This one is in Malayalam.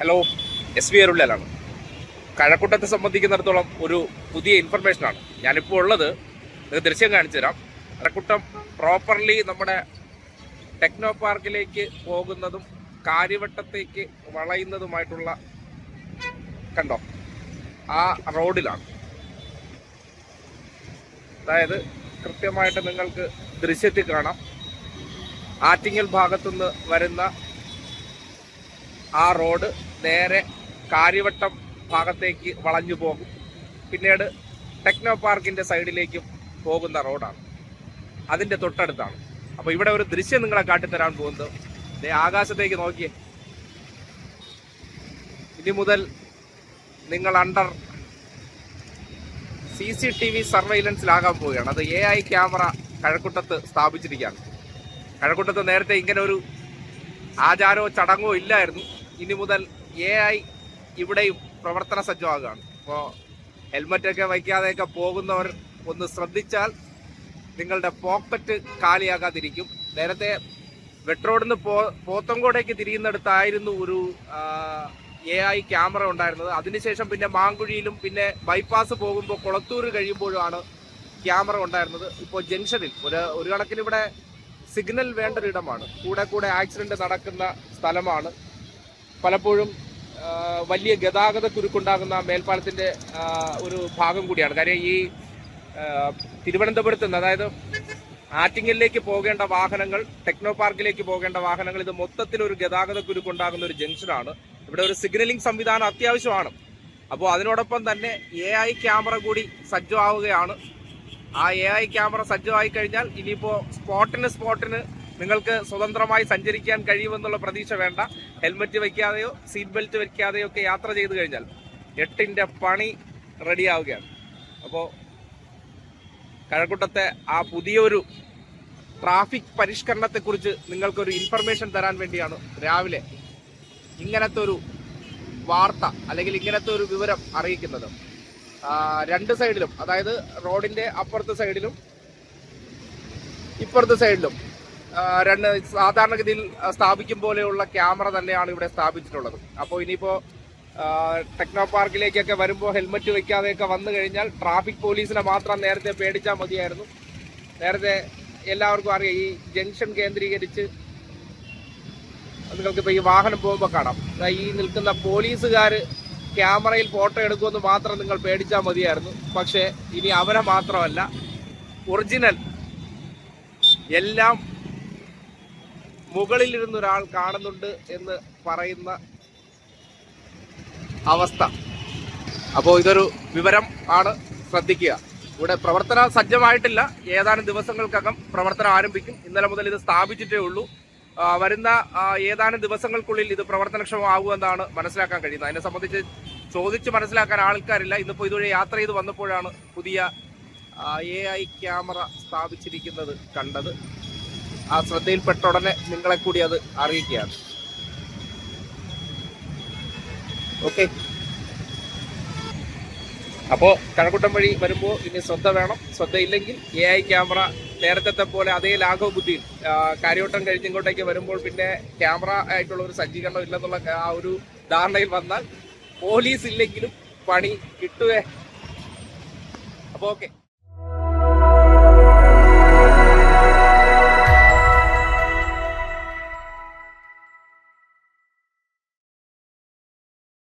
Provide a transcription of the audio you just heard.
ഹലോ എസ് വി അരുള്ളലാണ് കഴക്കൂട്ടത്തെ സംബന്ധിക്കുന്നിടത്തോളം ഒരു പുതിയ ഇൻഫർമേഷനാണ് ഞാനിപ്പോൾ ഉള്ളത് നിങ്ങൾക്ക് ദൃശ്യം കാണിച്ചു തരാം. കഴക്കൂട്ടം പ്രോപ്പർലി നമ്മുടെ ടെക്നോ പാർക്കിലേക്ക് പോകുന്നതും കാര്യവട്ടത്തേക്ക് വളയുന്നതുമായിട്ടുള്ള കണ്ടോ? ആ റോഡിലാണ്. അതായത് കൃത്യമായിട്ട് നിങ്ങൾക്ക് ദൃശ്യത്തിൽ കാണാം. ആറ്റിങ്ങൽ ഭാഗത്തുനിന്ന് വരുന്ന ആ റോഡ് നേരെ കാര്യവട്ടം ഭാഗത്തേക്ക് വളഞ്ഞു പോകും. പിന്നീട് ടെക്നോ പാർക്കിന്റെ സൈഡിലേക്കും പോകുന്ന റോഡാണ് അതിന്റെ തൊട്ടടുത്താണ്. അപ്പോൾ ഇവിടെ ഒരു ദൃശ്യം നിങ്ങളെ കാട്ടിത്തരാൻ പോകുന്നത്. ദേ ആകാശത്തേക്ക് നോക്കിയേ ഇനി മുതൽ നിങ്ങൾ under C C T V സർവൈലൻസിലാകാൻ പോവുകയാണ്. അത് എ ഐ ക്യാമറ കഴക്കൂട്ടത്ത് സ്ഥാപിച്ചിരിക്കുകയാണ്. കഴക്കൂട്ടത്ത് നേരത്തെ ഇങ്ങനെ ഒരു ആചാരമോ ചടങ്ങോ ഇല്ലായിരുന്നു. ഇനി മുതൽ എ ഐ ഇവിടെയും പ്രവർത്തന സജ്ജമാകുകയാണ്. അപ്പോൾ ഹെൽമറ്റൊക്കെ വയ്ക്കാതെയൊക്കെ പോകുന്നവർ ഒന്ന് ശ്രദ്ധിച്ചാൽ നിങ്ങളുടെ പോക്കറ്റ് കാലിയാകാതിരിക്കും. നേരത്തെ വെട്രോഡിന്ന് പോ പോത്തങ്കോടേക്ക് തിരിയുന്നിടത്തായിരുന്നു ഒരു എ ഐ ക്യാമറ ഉണ്ടായിരുന്നത്. അതിനുശേഷം പിന്നെ മാങ്കുഴിയിലും പിന്നെ ബൈപ്പാസ് പോകുമ്പോൾ കുളത്തൂർ കഴിയുമ്പോഴുമാണ് ക്യാമറ ഉണ്ടായിരുന്നത്. ഇപ്പോൾ ജംഗ്ഷനിൽ ഒരു ഒരു കണക്കിന് ഇവിടെ സിഗ്നൽ വേണ്ട ഒരിടമാണ് കൂടെ കൂടെ ആക്സിഡന്റ് നടക്കുന്ന സ്ഥലമാണ്. പലപ്പോഴും വലിയ ഗതാഗത കുരുക്കുണ്ടാകുന്ന മേൽപ്പാലത്തിന്റെ ഒരു ഭാഗം കൂടിയാണ്. കാര്യം ഈ തിരുവനന്തപുരത്ത് നിന്ന് അതായത് ആറ്റിങ്ങലിലേക്ക് പോകേണ്ട വാഹനങ്ങൾ ടെക്നോ പാർക്കിലേക്ക് പോകേണ്ട വാഹനങ്ങൾ ഇത് മൊത്തത്തിൽ ഒരു ഗതാഗത കുരുക്കുണ്ടാകുന്ന ഒരു ജംഗ്ഷനാണ്. ഇവിടെ ഒരു സിഗ്നലിംഗ് സംവിധാനം അത്യാവശ്യമാണ്. അപ്പോൾ അതിനോടൊപ്പം തന്നെ എ ഐ ക്യാമറ കൂടി സജ്ജമാവുകയാണ്. ആ എ ഐ ക്യാമറ സജ്ജമായി കഴിഞ്ഞാൽ ഇനിയിപ്പോൾ സ്പോട്ടിന് സ്പോട്ടിന് നിങ്ങൾക്ക് സ്വതന്ത്രമായി സഞ്ചരിക്കാൻ കഴിയുമെന്നുള്ള പ്രതീക്ഷ വേണ്ട. ഹെൽമെറ്റ് വയ്ക്കാതെയോ സീറ്റ് ബെൽറ്റ് വയ്ക്കാതെയോ ഒക്കെ യാത്ര ചെയ്തു കഴിഞ്ഞാൽ എട്ടിന്റെ പണി റെഡിയാവുകയാണ് അപ്പോൾ കഴക്കൂട്ടത്തെ ആ പുതിയൊരു ട്രാഫിക് പരിഷ്കരണത്തെക്കുറിച്ച് നിങ്ങൾക്കൊരു ഇൻഫർമേഷൻ തരാൻ വേണ്ടിയാണ് രാവിലെ ഇങ്ങനത്തെ ഒരു വാർത്ത അല്ലെങ്കിൽ ഇങ്ങനത്തെ ഒരു വിവരം അറിയിക്കുന്നത്. രണ്ട് സൈഡിലും അതായത് റോഡിന്റെ അപ്പുറത്തെ സൈഡിലും ഇപ്പുറത്തെ സൈഡിലും രണ്ട് സാധാരണഗതിയിൽ സ്ഥാപിക്കും പോലെയുള്ള ക്യാമറ തന്നെയാണ് ഇവിടെ സ്ഥാപിച്ചിട്ടുള്ളത്. അപ്പോൾ ഇനിയിപ്പോൾ ടെക്നോ പാർക്കിലേക്കൊക്കെ വരുമ്പോൾ ഹെൽമറ്റ് വെക്കാതെയൊക്കെ വന്നു കഴിഞ്ഞാൽ ട്രാഫിക് പോലീസിനെ മാത്രം നേരത്തെ പേടിച്ചാൽ മതിയായിരുന്നു. നേരത്തെ എല്ലാവർക്കും അറിയാം ഈ ജംഗ്ഷൻ കേന്ദ്രീകരിച്ച് നിങ്ങൾക്കിപ്പോൾ ഈ വാഹനം പോകുമ്പോൾ കാണാം. ഈ നിൽക്കുന്ന പോലീസുകാർ ക്യാമറയിൽ ഫോട്ടോ എടുക്കുമെന്ന് മാത്രം നിങ്ങൾ പേടിച്ചാൽ മതിയായിരുന്നു. പക്ഷേ ഇനി അവരെ മാത്രമല്ല ഒറിജിനൽ എല്ലാം മുകളിലിരുന്ന് ഒരാൾ കാണുന്നുണ്ട് എന്ന് പറയുന്ന അവസ്ഥ. അപ്പോൾ ഇതൊരു വിവരം ആണ് ശ്രദ്ധിക്കുക. ഇവിടെ പ്രവർത്തനം സജ്ജമായിട്ടില്ല. ഏതാനും ദിവസങ്ങൾക്കകം പ്രവർത്തനം ആരംഭിക്കും. ഇന്നലെ മുതൽ ഇത് സ്ഥാപിച്ചിട്ടേ ഉള്ളൂ. വരുന്ന ഏതാനും ദിവസങ്ങൾക്കുള്ളിൽ ഇത് പ്രവർത്തനക്ഷമമാകുമെന്നാണ് മനസ്സിലാക്കാൻ കഴിയുന്നത്. അതിനെ സംബന്ധിച്ച് ചോദിച്ച് മനസ്സിലാക്കാൻ ആൾക്കാരില്ല. ഇന്നിപ്പോൾ ഇതുവഴി യാത്ര ചെയ്ത് വന്നപ്പോഴാണ് പുതിയ എ ക്യാമറ സ്ഥാപിച്ചിരിക്കുന്നത് കണ്ടത്. ആ ശ്രദ്ധയിൽപ്പെട്ട ഉടനെ നിങ്ങളെ കൂടി അത് അറിയിക്കുകയാണ്. ഓക്കെ അപ്പോൾ കഴക്കൂട്ടം വഴി വരുമ്പോൾ ഇനി ശ്രദ്ധ വേണം. ശ്രദ്ധയില്ലെങ്കിൽ എ ഐ ക്യാമറ നേരത്തെ പോലെ അതേ ലാഘവ ബുദ്ധിയിൽ കാര്യവട്ടം കഴിഞ്ഞിങ്ങോട്ടേക്ക് വരുമ്പോൾ പിന്നെ ക്യാമറ ആയിട്ടുള്ള ഒരു സജ്ജീകരണം ഇല്ലെന്നുള്ള ആ ഒരു ധാരണയിൽ വന്നാൽ പോലീസ് ഇല്ലെങ്കിലും പണി കിട്ടുവേ. അപ്പോൾ ഓക്കെ